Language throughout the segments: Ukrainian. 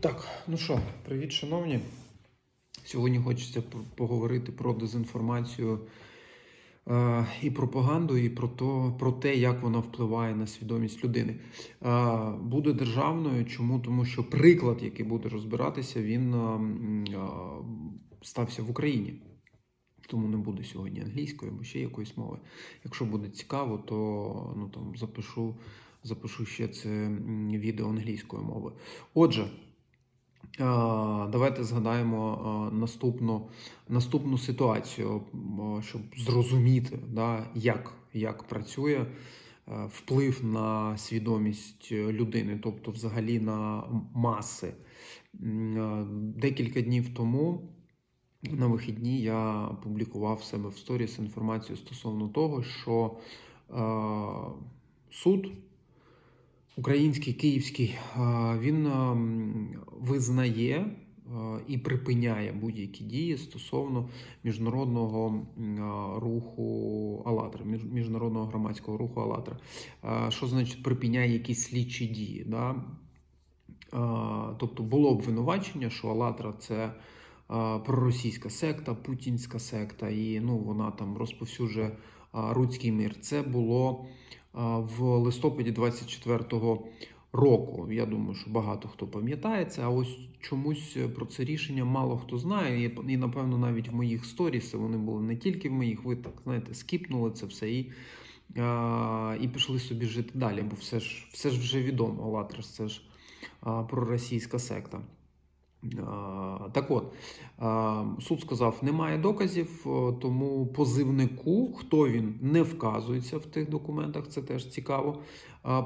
Так, ну що, привіт, шановні. Сьогодні хочеться поговорити про дезінформацію е, і пропаганду, і про, то, про те, як вона впливає на свідомість людини. Е, буде державною. Чому? Тому що приклад, який буде розбиратися, він е, е, стався в Україні. Тому не буде сьогодні англійської або ще якоїсь мови. Якщо буде цікаво, то ну, там, запишу, запишу ще це відео англійською мовою. Отже, Давайте згадаємо наступну, наступну ситуацію, щоб зрозуміти, да, як, як працює е, вплив на свідомість людини, тобто взагалі на маси. Е, Декілька днів тому на вихідні я публікував себе в сторіс інформацію стосовно того, що е, суд український, київський, він визнає і припиняє будь-які дії стосовно міжнародного руху «АЛЛАТРА», між- міжнародного громадського руху «АЛЛАТРА». Е, Що значить припиняє якісь слідчі дії? Да? Тобто було обвинувачення, що «АЛЛАТРА» – це проросійська секта, путінська секта, і ну, вона там розповсюджує а, руський мир. Це було в листопаді 24-го року. Я думаю, що багато хто пам'ятає це. А ось чомусь про це рішення мало хто знає. І, напевно, навіть в моїх сторіс вони були не тільки в моїх, ви так знаєте, скіпнули це все і. І пішли собі жити далі, бо все ж все ж вже відомо. «АЛЛАТРА» – це ж проросійська секта. Так от, суд сказав, немає доказів, тому позивнику, хто він не вказується в тих документах, це теж цікаво.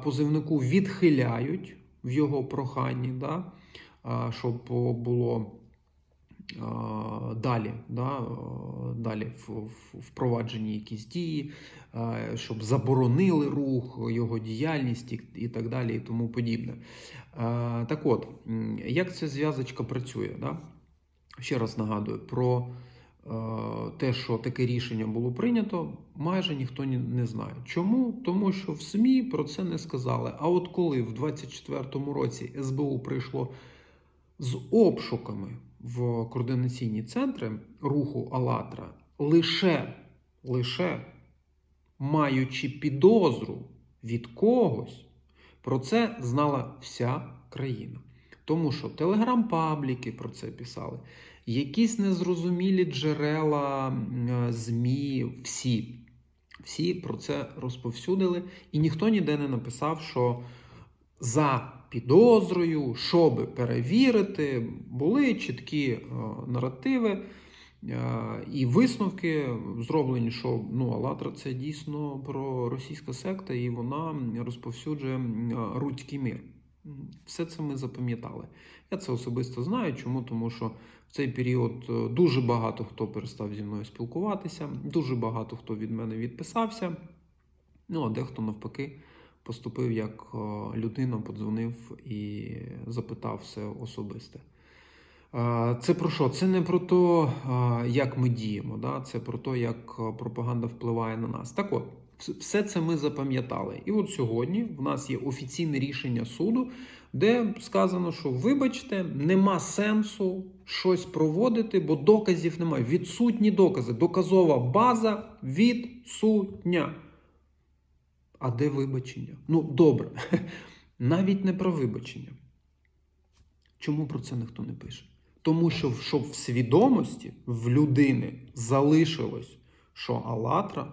Позивнику відхиляють в його проханні, да, щоб було далі, да, далі впроваджені якісь дії, щоб заборонили рух, його діяльність і, так далі, і тому подібне. Так от, як ця зв'язочка працює? Да? Ще раз нагадую про те, що таке рішення було прийнято, майже ніхто не знає. Чому? Тому що в СМІ про це не сказали. А от коли в 24-му році СБУ прийшло з обшуками в координаційні центри руху «АЛЛАТРА», лише, лише маючи підозру від когось, про це знала вся країна. Тому що телеграм-пабліки про це писали, якісь незрозумілі джерела ЗМІ, всі. Всі про це розповсюдили, і ніхто ніде не написав, що за підозрою, щоби перевірити, були чіткі е, наративи е, і висновки зроблені, що ну, «АЛЛАТРА» – це дійсно про російська секта, і вона розповсюджує м, руський мир. Все це ми запам'ятали. Я це особисто знаю. Чому? Тому що в цей період е, дуже багато хто перестав зі мною спілкуватися, дуже багато хто від мене відписався. Ну, а дехто навпаки поступив як е, людина, подзвонив і запитав все особисте. Е, Це про що? Це не про те, як ми діємо, да? це про те, як е, пропаганда впливає на нас. Так от, все це ми запам'ятали. І от сьогодні в нас є офіційне рішення суду, де сказано, що вибачте, нема сенсу щось проводити, бо доказів немає. Відсутні докази. Доказова база відсутня. А де вибачення? Ну, добре, навіть не про вибачення. Чому про це ніхто не пише? Тому що щоб в свідомості в людини залишилось, що Алатра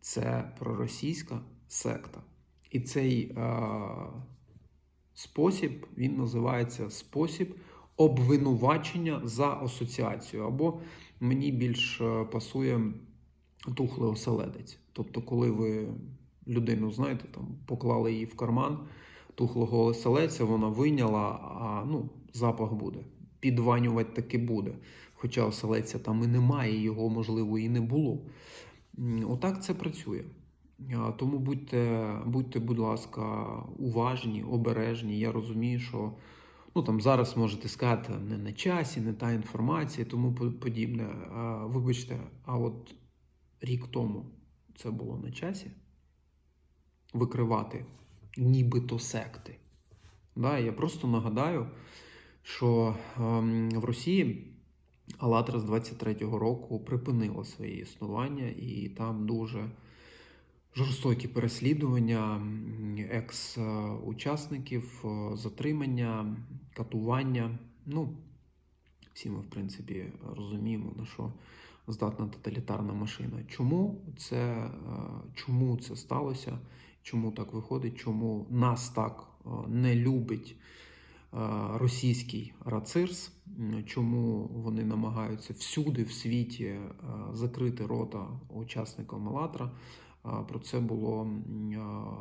це проросійська секта. І цей е, спосіб він називається спосіб обвинувачення за асоціацію. Або мені більш е, пасує тухлий оселедець. Тобто, коли ви людину, знаєте, там поклали її в карман тухлого оселедця, вона вийняла, а ну, запах буде. Підванювати таки буде. Хоча оселедця там і немає, його, можливо, і не було. Отак це працює. Тому будьте, будьте, будь ласка, уважні, обережні. Я розумію, що ну, там, зараз можете сказати, не на часі, не та інформація тому подібне. Вибачте, а от рік тому це було на часі викривати нібито секти. Да, я просто нагадаю, що ем, в Росії АЛЛАТРА з 23-го року припинила своє існування, і там дуже жорстокі переслідування екс-учасників, е, затримання, катування. Ну, всі ми, в принципі, розуміємо, на що здатна тоталітарна машина. Чому це, е, чому це сталося? Чому так виходить? Чому нас так е, не любить е, російський рацирс? Чому вони намагаються всюди в світі е, закрити рота учасникам АЛАТРА? А, Про це було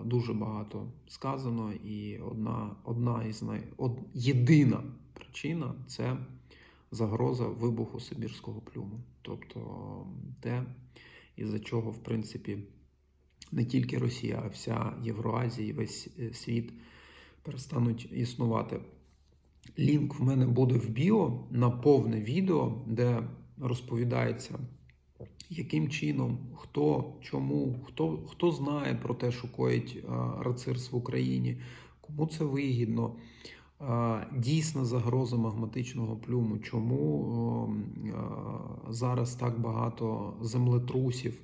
дуже багато сказано, і одна, одна із най... од... єдина причина це загроза вибуху Сибірського плюму. Тобто те, із-за чого, в принципі, не тільки Росія, а вся Євроазія і весь е, світ перестануть існувати. Лінк в мене буде в біо на повне відео, де розповідається, яким чином, хто, чому, хто, хто знає про те, що коїть а, рацирс в Україні, кому це вигідно. Дійсна загроза магматичного плюму, чому а, зараз так багато землетрусів.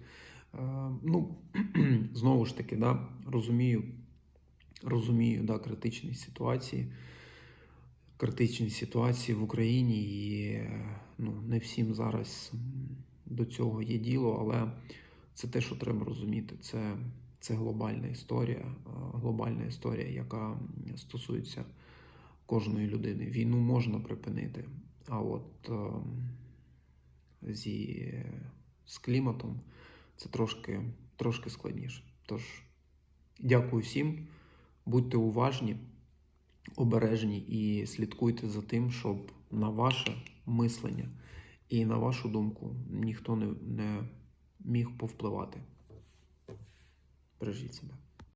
Е, Ну, знову ж таки, да, розумію, розумію да, критичні ситуації критичній ситуації в Україні, і е, ну, не всім зараз до цього є діло, але це те, що треба розуміти. Це, це глобальна історія, е, глобальна історія, яка стосується кожної людини. Війну можна припинити, а от е, зі, з кліматом це трошки, трошки складніше. Тож, дякую всім, будьте уважні обережні і слідкуйте за тим, щоб на ваше мислення і на вашу думку ніхто не, не міг повпливати. Бережіть себе.